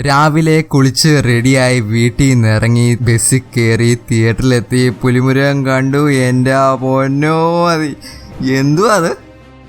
രാവിലെ കുളിച്ച് റെഡിയായി വീട്ടിൽ നിന്ന് ഇറങ്ങി ബസ്സിൽ കയറി തിയേറ്ററിലെത്തി. പുലിമുരുകൻ കണ്ടു എന്റെ പൊന്നോ മതി എന്തു അത്?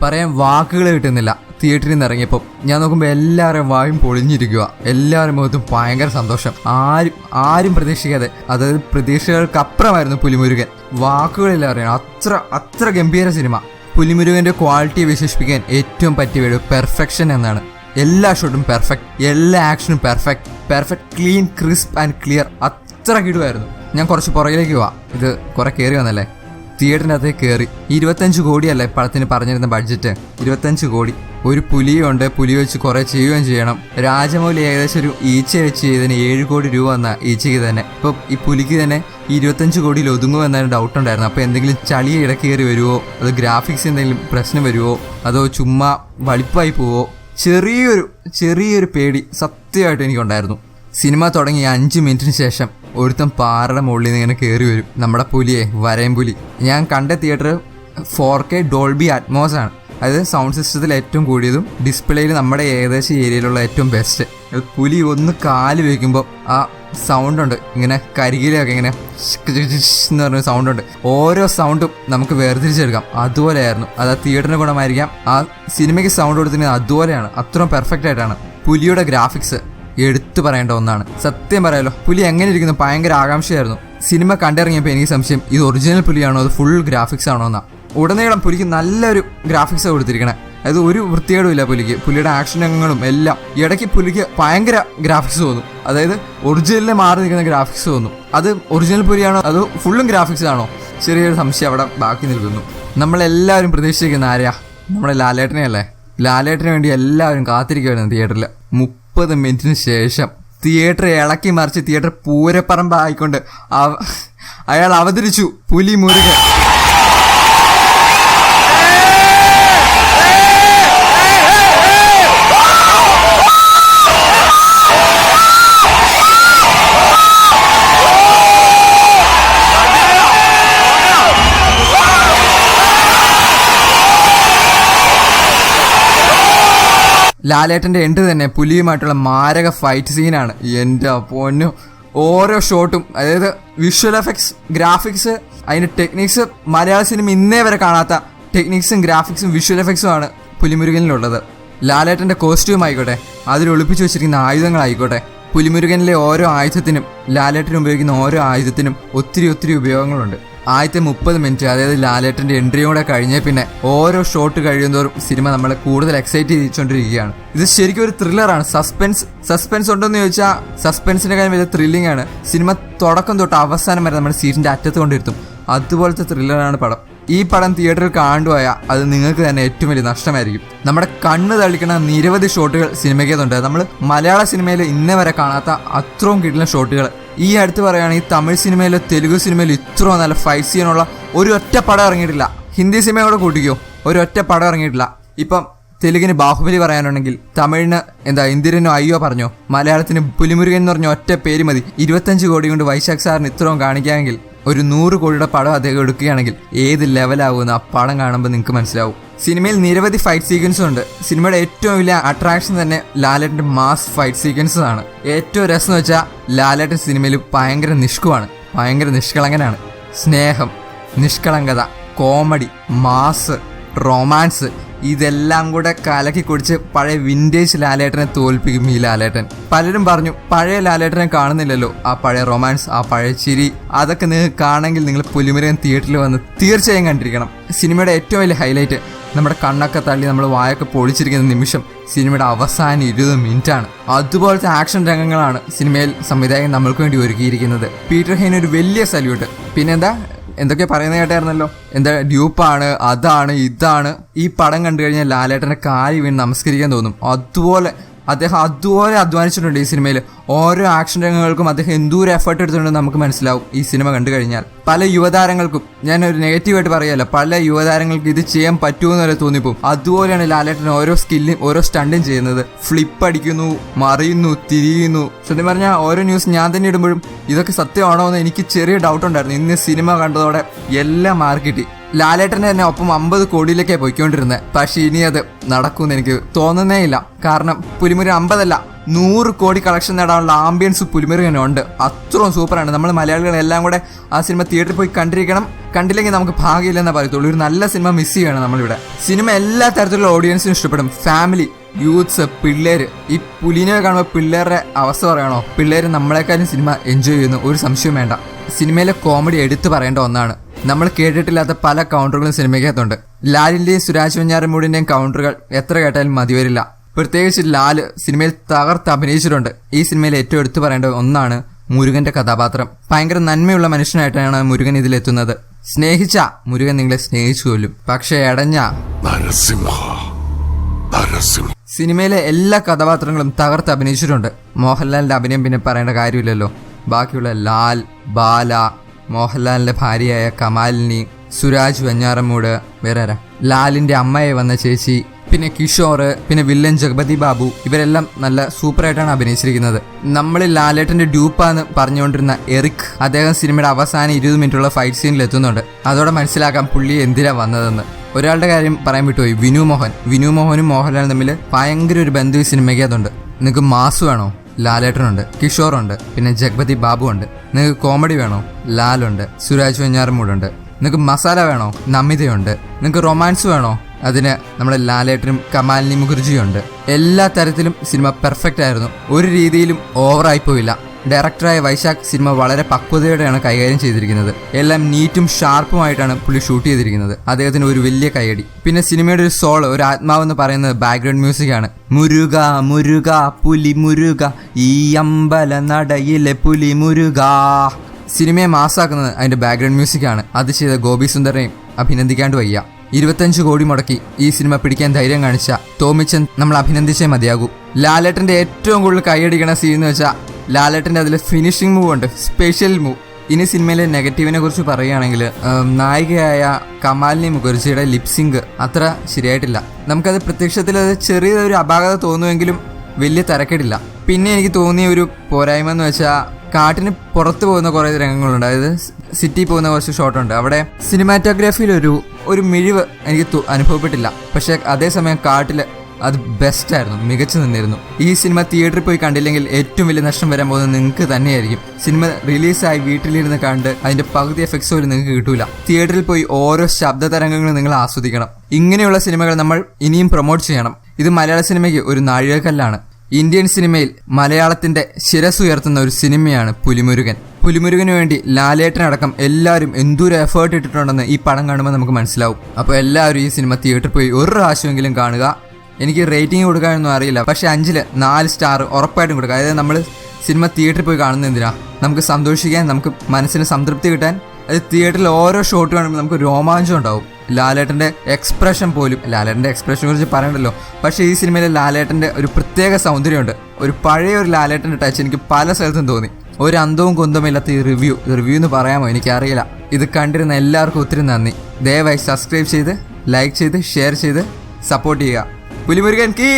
പറയാൻ വാക്കുകൾ കിട്ടുന്നില്ല. തിയേറ്ററിൽ നിന്ന് ഇറങ്ങിയപ്പോൾ ഞാൻ നോക്കുമ്പോൾ എല്ലാവരും വായും പൊളിഞ്ഞിരിക്കുക എല്ലാവരും മുഖത്തും ഭയങ്കര സന്തോഷം. ആരും ആരും പ്രതീക്ഷിക്കാതെ അതായത് പ്രതീക്ഷകൾക്കപ്പുറമായിരുന്നു പുലിമുരുകൻ. വാക്കുകളില്ല അറിയണം അത്ര അത്ര ഗംഭീര സിനിമ. പുലിമുരുകന്റെ ക്വാളിറ്റി വിശേഷിപ്പിക്കാൻ ഏറ്റവും പറ്റിയ വീട് പെർഫെക്ഷൻ എന്നാണ്. എല്ലാ ഷോട്ടും പെർഫെക്റ്റ് എല്ലാ ആക്ഷനും perfect perfect clean crisp and clear അത്ര കിടുവായിരുന്നു. ഞാൻ കുറച്ച് പുറകിലേക്ക് പോവാ ഇത് കുറെ കയറി വന്നല്ലേ? തിയേറ്ററിന്റെ അകത്ത് കയറി ഇരുപത്തഞ്ച് കോടിയല്ലേ പടത്തിന് പറഞ്ഞിരുന്ന ബഡ്ജറ്റ് ഇരുപത്തഞ്ച് കോടി. ഒരു പുലിയുണ്ട്. പുലി വെച്ച് കുറെ ചെയ്യുകയും ചെയ്യണം. രാജമൗലി ഏകദേശം ഒരു ഈച്ച വെച്ച് ചെയ്തതിന് ഏഴ് കോടി രൂപ വന്ന ഈച്ചയ്ക്ക് തന്നെ. ഇപ്പൊ ഈ പുലിക്ക് തന്നെ ഇരുപത്തഞ്ച് കോടിയിൽ ഒതുങ്ങുമെന്നൊരു ഡൗട്ട് ഉണ്ടായിരുന്നു. അപ്പോൾ എന്തെങ്കിലും ചളി ഇടക്കേറി വരുമോ അത് ഗ്രാഫിക്സ് എന്തെങ്കിലും പ്രശ്നം വരുമോ അതോ ചുമ്മാ വളിപ്പായി പോവോ? ചെറിയൊരു ചെറിയൊരു പേടി സത്യമായിട്ട് എനിക്കുണ്ടായിരുന്നു. സിനിമ തുടങ്ങി അഞ്ച് മിനിറ്റിന് ശേഷം ഒരുത്തൻ പാറയുടെ മുകളിൽ നിന്ന് ഇങ്ങനെ കയറി വരും. നമ്മുടെ പുലിയെ വരയും പുലി. ഞാൻ കണ്ട theatre four K Dolby Atmos ആണ്. അതായത് സൗണ്ട് സിസ്റ്റത്തിൽ ഏറ്റവും കൂടിയതും ഡിസ്പ്ലേയിൽ നമ്മുടെ ഏകദേശം ഏരിയയിലുള്ള ഏറ്റവും ബെസ്റ്റ് പുലി ഒന്ന് കാൽ വയ്ക്കുമ്പോൾ ആ സൗണ്ട് ഉണ്ട്. ഇങ്ങനെ കരികിലൊക്കെ ഇങ്ങനെ എന്ന് പറഞ്ഞ സൗണ്ട് ഉണ്ട്. ഓരോ സൗണ്ടും നമുക്ക് വേർതിരിച്ചെടുക്കാം. അതുപോലെയായിരുന്നു. അത് ആ തിയേറ്ററിന് ഗുണമായിരിക്കാം. ആ സിനിമയ്ക്ക് സൗണ്ട് കൊടുത്തിരുന്നത് അതുപോലെയാണ്. അത്രയും പെർഫെക്റ്റ് ആയിട്ടാണ്. പുലിയുടെ ഗ്രാഫിക്സ് എടുത്തു പറയേണ്ട ഒന്നാണ്. സത്യം പറയാലോ പുലി എങ്ങനെ ഇരിക്കുന്നു ഭയങ്കര ആകാംക്ഷയായിരുന്നു. സിനിമ കണ്ടിറങ്ങിയപ്പോൾ എനിക്ക് സംശയം ഇത് ഒറിജിനൽ പുലിയാണോ? അത് ഫുൾ ഗ്രാഫിക്സ് ആണോ എന്നാ. ഉടനീളം പുലിക്ക് നല്ലൊരു ഗ്രാഫിക്സ് കൊടുത്തിരിക്കണേ. അത് ഒരു വൃത്തികേടുമില്ല പുലിക്ക്. പുലിയുടെ ആക്ഷൻ രംഗങ്ങളും എല്ലാം. ഇടയ്ക്ക് പുലിക്ക് ഭയങ്കര ഗ്രാഫിക്സ് തോന്നും. അതായത് ഒറിജിനലിനെ മാറി നിൽക്കുന്ന ഗ്രാഫിക്സ് തോന്നും. അത് ഒറിജിനൽ പുലിയാണോ? അത് ഫുള്ളും ഗ്രാഫിക്സ് ആണോ? ചെറിയൊരു സംശയം അവിടെ ബാക്കി നിൽക്കുന്നു. നമ്മളെല്ലാവരും പ്രതീക്ഷിക്കുന്ന ആരെയാ? നമ്മുടെ ലാലേട്ടനെ അല്ലേ? ലാലേട്ടന് വേണ്ടി എല്ലാവരും കാത്തിരിക്കുമായിരുന്നു തിയേറ്ററിൽ മുപ്പത് മിനിറ്റിന് ശേഷം തിയേറ്റർ ഇളക്കി മറിച്ച് തിയേറ്റർ പൂരപ്പറമ്പായിക്കൊണ്ട് അയാൾ അവതരിച്ചു പുലി മുരുകൻ ലാലേട്ടന്റെ എൻഡ് തന്നെ പുലിയുമായിട്ടുള്ള മാരക ഫൈറ്റ് സീനാണ് എന്റെ പൊന്നു. ഓരോ ഷോട്ടും അതായത് വിഷ്വൽ എഫക്ട്സ് ഗ്രാഫിക്സ് അതിന്റെ ടെക്നിക്സ് മലയാള സിനിമ ഇന്നേ വരെ കാണാത്ത ടെക്നിക്സും ഗ്രാഫിക്സും വിഷ്വൽ എഫക്ട്സും ആണ് പുലിമുരുകനിലുള്ളത്. ലാലേട്ടന്റെ കോസ്റ്റ്യൂം ആയിക്കോട്ടെ അതിൽ ഒളിപ്പിച്ചു വെച്ചിരിക്കുന്ന ആയുധങ്ങളായിക്കോട്ടെ പുലിമുരുകനിലെ ഓരോ ആയുധത്തിനും ലാലേട്ടൻ ഉപയോഗിക്കുന്ന ഓരോ ആയുധത്തിനും ഒത്തിരി ഒത്തിരി ഉപയോഗങ്ങളുണ്ട്. ആദ്യത്തെ മുപ്പത് മിനിറ്റ് അതായത് ലാലേട്ടന്റെ എൻട്രിയും കൂടെ കഴിഞ്ഞ പിന്നെ ഓരോ ഷോട്ട് കഴിയുന്നതോറും സിനിമ നമ്മളെ കൂടുതൽ എക്സൈറ്റ് ചെയ്യിച്ചുകൊണ്ടിരിക്കുകയാണ് ഇത് ശരിക്കും ഒരു ത്രില്ലറാണ് സസ്പെൻസ് സസ്പെൻസ് ഉണ്ടോന്ന് ചോദിച്ചാൽ സസ്പെൻസിന്റെ കാര്യം വലിയ ത്രില്ലിംഗ് ആണ്. സിനിമ തുടക്കം തൊട്ട് അവസാനം വരെ നമ്മുടെ സീറ്റിന്റെ അറ്റത്ത് കൊണ്ടിരുത്തും. അതുപോലത്തെ ത്രില്ലറാണ് പടം. ഈ പടം തിയേറ്ററിൽ കാണുവായ അത് നിങ്ങൾക്ക് തന്നെ ഏറ്റവും വലിയ നഷ്ടമായിരിക്കും. നമ്മുടെ കണ്ണ് തള്ളിക്കണ നിരവധി ഷോട്ടുകൾ സിനിമയ്ക്കതുണ്ട് നമ്മൾ മലയാള സിനിമയിൽ ഇന്നേ വരെ കാണാത്ത അത്രയും കിട്ടുന്ന ഷോട്ടുകൾ ഈ അടുത്ത് പറയുകയാണെങ്കിൽ തമിഴ് സിനിമയിലോ തെലുഗു സിനിമയിലോ ഇത്രയും നല്ല ഫൈറ്റ് എന്നുള്ള ഒരു ഒറ്റ പടം ഇറങ്ങിയിട്ടില്ല. ഹിന്ദി സിനിമയോടെ കൂട്ടിക്കോ. ഒരു ഒറ്റ പടം ഇറങ്ങിയിട്ടില്ല. ഇപ്പം തെലുങ്കിന് ബാഹുബലി പറയാനുണ്ടെങ്കിൽ തമിഴിന് എന്താ ഇന്ദിരനോ അയ്യോ പറഞ്ഞോ? മലയാളത്തിന് പുലിമുരുകൻ എന്ന് പറഞ്ഞ ഒറ്റ പേര് മതി. ഇരുപത്തഞ്ച് കോടി കൊണ്ട് വൈശാഖ് സാറിന് ഇത്രയും കാണിക്കാമെങ്കിൽ ഒരു നൂറ് കോടിയുടെ പടം അദ്ദേഹം എടുക്കുകയാണെങ്കിൽ ഏത് ലെവലാവുമെന്ന് ആ പടം കാണുമ്പോൾ നിങ്ങൾക്ക് മനസ്സിലാവും. സിനിമയിൽ നിരവധി ഫൈറ്റ് സീക്വൻസും ഉണ്ട്. സിനിമയുടെ ഏറ്റവും വലിയ അട്രാക്ഷൻ തന്നെ ലാലേട്ടന്റെ മാസ് ഫൈറ്റ് സീക്വൻസ് ആണ്. ഏറ്റവും രസം എന്ന് വെച്ചാൽ ലാലേട്ടൻ സിനിമയിൽ ഭയങ്കര നിഷ്കുവാണ്. ഭയങ്കര നിഷ്കളങ്കനാണ്. സ്നേഹം നിഷ്കളങ്കത കോമഡി മാസ് റൊമാൻസ് ഇതെല്ലാം കൂടെ കലക്കി കുടിച്ച് പഴയ വിന്റേജ് ലാലേട്ടനെ തോൽപ്പിക്കും ഈ ലാലേട്ടൻ. പലരും പറഞ്ഞു പഴയ ലാലേട്ടനെ കാണുന്നില്ലല്ലോ. ആ പഴയ റൊമാൻസ് ആ പഴയ ചിരി അതൊക്കെ നിങ്ങൾക്ക് കാണണമെങ്കിൽ നിങ്ങൾ പുലിമുരകൻ തിയേറ്ററിൽ വന്ന് തീർച്ചയായും കണ്ടിരിക്കണം. സിനിമയുടെ ഏറ്റവും വലിയ ഹൈലൈറ്റ് നമ്മുടെ കണ്ണൊക്കെ തള്ളി നമ്മൾ വായൊക്കെ പൊളിച്ചിരിക്കുന്ന നിമിഷം സിനിമയുടെ അവസാന ഇരുപത് മിനിറ്റാണ്. അതുപോലത്തെ ആക്ഷൻ രംഗങ്ങളാണ് സിനിമയിൽ സംവിധായകൻ നമ്മൾക്ക് വേണ്ടി ഒരുക്കിയിരിക്കുന്നത്. പീറ്റർ ഹെയിൻ ഒരു വലിയ സല്യൂട്ട് പിന്നെന്താ? എന്തൊക്കെ പറയുന്ന കേട്ടായിരുന്നല്ലോ. എന്താ ഡ്യൂപ്പാണ് അതാണ് ഇതാണ്. ഈ പടം കണ്ടു കഴിഞ്ഞാൽ ലാലേട്ടന്റെ കാലി വീണ് നമസ്കരിക്കാൻ തോന്നും. അതുപോലെ അദ്ദേഹം അതുപോലെ അധ്വാനിച്ചിട്ടുണ്ട് ഈ സിനിമയിൽ ഓരോ ആക്ഷൻ രംഗങ്ങൾക്കും അദ്ദേഹം എന്തൂരം എഫേർട്ട് എടുത്തിട്ടുണ്ടെന്ന് നമുക്ക് മനസ്സിലാവും ഈ സിനിമ കണ്ടു കഴിഞ്ഞാൽ. പല യുവതാരങ്ങൾക്കും ഞാൻ ഒരു നെഗറ്റീവായിട്ട് പറയല്ല പല യുവതാരങ്ങൾക്ക് ഇത് ചെയ്യാൻ പറ്റുമെന്ന് വരെ തോന്നിപ്പോവും. അതുപോലെയാണ് ലാലേട്ടൻ ഓരോ സ്കില്ലും ഓരോ സ്റ്റണ്ടും ചെയ്യുന്നത്. ഫ്ലിപ്പ് അടിക്കുന്നു മറിയുന്നു തിരിയുന്നു. സത്യം പറഞ്ഞാൽ ഓരോ ന്യൂസ് ഞാൻ തന്നെ ഇടുമ്പോഴും ഇതൊക്കെ സത്യമാണോ എന്ന് എനിക്ക് ചെറിയ ഡൗട്ട് ഉണ്ടായിരുന്നു. ഇന്ന് സിനിമ കണ്ടതോടെ എല്ലാം മാർക്കിട്ടി ലാലേട്ടന്റെ തന്നെ ഒപ്പം അമ്പത് കോടിയിലേക്കേ പോയിക്കൊണ്ടിരുന്നത് പക്ഷെ ഇനി അത് നടക്കുമെന്ന് എനിക്ക് തോന്നുന്നേ ഇല്ല. കാരണം പുലിമുരി അമ്പതല്ല നൂറ് കോടി കളക്ഷൻ നേടാനുള്ള ആംബിയൻസ് പുലിമുരി തന്നെ ഉണ്ട്. അത്രയും സൂപ്പറാണ്. നമ്മൾ മലയാളികൾ എല്ലാം കൂടെ ആ സിനിമ തിയേറ്ററിൽ പോയി കണ്ടിരിക്കണം. കണ്ടില്ലെങ്കിൽ നമുക്ക് ഭാഗ്യമില്ലെന്നേ പറയത്തുള്ളൂ. ഒരു നല്ല സിനിമ മിസ് ചെയ്യണം നമ്മളിവിടെ. സിനിമ എല്ലാ തരത്തിലുള്ള ഓഡിയൻസിനും ഇഷ്ടപ്പെടും. ഫാമിലി യൂത്ത്സ് പിള്ളേര് ഈ പുലിനെ കാണുമ്പോൾ പിള്ളേരുടെ അവസ്ഥ പറയണോ? പിള്ളേർ നമ്മളെക്കാളും സിനിമ എൻജോയ് ചെയ്യുന്നു. ഒരു സംശയം വേണ്ട. സിനിമയിലെ കോമഡി എടുത്തു പറയേണ്ട ഒന്നാണ്. നമ്മൾ കേട്ടിട്ടില്ലാത്ത പല കൗണ്ടറുകളും സിനിമയ്ക്കകത്തുണ്ട്. ലാലിന്റെയും സുരാജ് വെഞ്ഞാറമൂടിന്റെയും കൗണ്ടറുകൾ എത്ര കേട്ടാലും മതിവരില്ല പ്രത്യേകിച്ച് ലാൽ സിനിമയിൽ തകർത്ത് അഭിനയിച്ചിട്ടുണ്ട്. ഈ സിനിമയിൽ ഏറ്റവും എടുത്തു പറയേണ്ട ഒന്നാണ് മുരുകന്റെ കഥാപാത്രം. ഭയങ്കര നന്മയുള്ള മനുഷ്യനായിട്ടാണ് മുരുകൻ ഇതിലെത്തുന്നത്. സ്നേഹിച്ച മുരുകൻ നിങ്ങളെ സ്നേഹിച്ചു കൊല്ലും. പക്ഷെ എടഞ്ഞ നരസിംഹ. സിനിമയിലെ എല്ലാ കഥാപാത്രങ്ങളും തകർത്ത് അഭിനയിച്ചിട്ടുണ്ട്. മോഹൻലാലിന്റെ അഭിനയം പിന്നെ പറയേണ്ട കാര്യമില്ലല്ലോ. ബാക്കിയുള്ള ലാൽ ബാല മോഹൻലാലിന്റെ ഭാര്യയായ കമാലിനി സുരാജ് വെഞ്ഞാറമ്മൂട് വേറെ ലാലിന്റെ അമ്മയെ വന്ന ചേച്ചി പിന്നെ കിഷോർ പിന്നെ വില്ലൻ ജഗപതി ബാബു ഇവരെല്ലാം നല്ല സൂപ്പറായിട്ടാണ് അഭിനയിച്ചിരിക്കുന്നത്. നമ്മൾ ലാലേട്ടന്റെ ഡ്യൂപ്പാന്ന് പറഞ്ഞുകൊണ്ടിരുന്ന എറിക് അദ്ദേഹം സിനിമയുടെ അവസാന ഇരുപത് മിനിറ്റുള്ള ഫൈറ്റ് സീനിൽ എത്തുന്നുണ്ട്. അതോടെ മനസ്സിലാക്കാം പുള്ളി എന്തിനാ വന്നതെന്ന്. ഒരാളുടെ കാര്യം പറയാൻ വിട്ടുപോയി. വിനു മോഹൻ. വിനു മോഹനും മോഹൻലാലും തമ്മിൽ ഭയങ്കര ഒരു ബന്ധു ഈ സിനിമയ്ക്കകത്തുണ്ട് നിങ്ങൾക്ക് മാസ് വേണോ? ലാലേട്ടനുണ്ട് കിഷോറുണ്ട് പിന്നെ ജഗ്പതി ബാബു ഉണ്ട് നിങ്ങൾക്ക് കോമഡി വേണോ? ലാലുണ്ട് സുരാജ് വെഞ്ഞാറമൂടുണ്ട്. നിങ്ങൾക്ക് മസാല വേണോ? നമിതയുണ്ട്. നിങ്ങൾക്ക് റൊമാൻസ് വേണോ? അതിന് നമ്മുടെ ലാലേട്ടനും കമാലിനി മുഖർജിയുണ്ട്. എല്ലാ തരത്തിലും സിനിമ പെർഫെക്റ്റ് ആയിരുന്നു. ഒരു രീതിയിലും ഓവറായിപ്പോയില്ല ഡയറക്ടറായ വൈശാഖ് സിനിമ വളരെ പക്വതയോടെയാണ് കൈകാര്യം ചെയ്തിരിക്കുന്നത്. എല്ലാം നീറ്റും ഷാർപ്പുമായിട്ടാണ് പുള്ളി ഷൂട്ട് ചെയ്തിരിക്കുന്നത്. അദ്ദേഹത്തിന് ഒരു വലിയ കൈയടി പിന്നെ സിനിമയുടെ ഒരു സോൾ ഒരു ആത്മാവെന്ന് പറയുന്നത് ബാക്ക്ഗ്രൗണ്ട് മ്യൂസിക് ആണ്. മുരുക മുരുക പുലി മുരുക ഈ അമ്പല നടയിലെ പുലി മുരുക. സിനിമയെ മാസാക്കുന്നത് അതിന്റെ ബാക്ക്ഗ്രൗണ്ട് മ്യൂസിക് ആണ്. അത് ചെയ്ത ഗോപി സുന്ദറിനെയും അഭിനന്ദിക്കാണ്ട് വയ്യ. ഇരുപത്തഞ്ച് കോടി മുടക്കി ഈ സിനിമ പിടിക്കാൻ ധൈര്യം കാണിച്ച തോമിച്ചൻ നമ്മൾ അഭിനന്ദിച്ചേ മതിയാകൂ. ലാലേട്ടന്റെ ഏറ്റവും കൂടുതൽ കൈയടിക്കണ സീൻ എന്ന് വെച്ചാൽ ലാലേട്ടന്റെ അതിൽ ഫിനിഷിംഗ് മൂവ് ഉണ്ട്. സ്പെഷ്യൽ മൂവ് ഇനി സിനിമയിലെ നെഗറ്റീവിനെ കുറിച്ച് പറയുകയാണെങ്കിൽ നായികയായ കമാലിനി മുഖർജിയുടെ ലിപ്സിങ്ക് അത്ര ശരിയായിട്ടില്ല. നമുക്കത് പ്രത്യക്ഷത്തിൽ അത് ചെറിയൊരു അപാകത തോന്നുമെങ്കിലും വലിയ തരക്കേടില്ല. പിന്നെ എനിക്ക് തോന്നിയ ഒരു പോരായ്മ എന്ന് വെച്ചാൽ കാട്ടിന് പുറത്ത് പോകുന്ന കുറേ രംഗങ്ങളുണ്ട്. അതായത് സിറ്റി പോകുന്ന കുറച്ച് ഷോട്ടുണ്ട് അവിടെ സിനിമാറ്റോഗ്രാഫിയിൽ ഒരു ഒരു മിഴിവ് എനിക്ക് അനുഭവപ്പെട്ടില്ല. പക്ഷേ അതേസമയം കാട്ടിൽ അത് ബെസ്റ്റ് ആയിരുന്നു മികച്ചു നിന്നിരുന്നു. ഈ സിനിമ തിയേറ്ററിൽ പോയി കണ്ടില്ലെങ്കിൽ ഏറ്റവും വലിയ നഷ്ടം വരാൻ പോകുന്നത് നിങ്ങൾക്ക് തന്നെയായിരിക്കും. സിനിമ റിലീസായി വീട്ടിലിരുന്ന് കണ്ട് അതിന്റെ പകുതി എഫക്ട്സ് പോലും നിങ്ങൾക്ക് കിട്ടൂല. തിയേറ്ററിൽ പോയി ഓരോ ശബ്ദ തരംഗങ്ങളും നിങ്ങൾ ആസ്വദിക്കണം. ഇങ്ങനെയുള്ള സിനിമകൾ നമ്മൾ ഇനിയും പ്രൊമോട്ട് ചെയ്യണം. ഇത് മലയാള സിനിമയ്ക്ക് ഒരു നാഴികക്കല്ലാണ്. ഇന്ത്യൻ സിനിമയിൽ മലയാളത്തിന്റെ ശിരസ് ഉയർത്തുന്ന ഒരു സിനിമയാണ് പുലിമുരുകൻ. പുലിമുരുകന് വേണ്ടി ലാലേട്ടനടക്കം എല്ലാവരും എന്തൊരു എഫേർട്ട് ഇട്ടിട്ടുണ്ടെന്ന് ഈ പടം കാണുമ്പോൾ നമുക്ക് മനസ്സിലാവും. അപ്പോൾ എല്ലാവരും ഈ സിനിമ തിയേറ്ററിൽ പോയി ഒരു പ്രാവശ്യമെങ്കിലും കാണുക. എനിക്ക് റേറ്റിംഗ് കൊടുക്കാനൊന്നും അറിയില്ല. പക്ഷെ അഞ്ചിൽ നാല് സ്റ്റാർ ഉറപ്പായിട്ടും കൊടുക്കുക അതായത് നമ്മൾ സിനിമ തിയേറ്ററിൽ പോയി കാണുന്നത് എന്തിനാ? നമുക്ക് സന്തോഷിക്കാൻ നമുക്ക് മനസ്സിന് സംതൃപ്തി കിട്ടാൻ അത് തിയേറ്ററിൽ ഓരോ ഷോട്ട് കാണുമ്പോൾ നമുക്ക് രോമാഞ്ചം ഉണ്ടാവും. ലാലേട്ടന്റെ എക്സ്പ്രഷൻ പോലും ലാലേട്ടന്റെ എക്സ്പ്രഷനെ കുറിച്ച് പറയണ്ടല്ലോ. പക്ഷേ ഈ സിനിമയിലെ ലാലേട്ടന്റെ ഒരു പ്രത്യേക സൗന്ദര്യമുണ്ട്. ഒരു പഴയ ഒരു ലാലേട്ടന്റെ ടച്ച് എനിക്ക് പല സ്ഥലത്തും തോന്നി. ഒരു അന്തവും കുന്തവും ഇല്ലാത്ത ഈ റിവ്യൂ റിവ്യൂ എന്ന് പറയാമോ? എനിക്കറിയില്ല. ഇത് കണ്ടിരുന്ന എല്ലാവർക്കും ഒത്തിരി നന്ദി. ദയവായി സബ്സ്ക്രൈബ് ചെയ്ത് ലൈക്ക് ചെയ്ത് ഷെയർ ചെയ്ത് സപ്പോർട്ട് ചെയ്യുക. പുലിമുരുകൻ കീ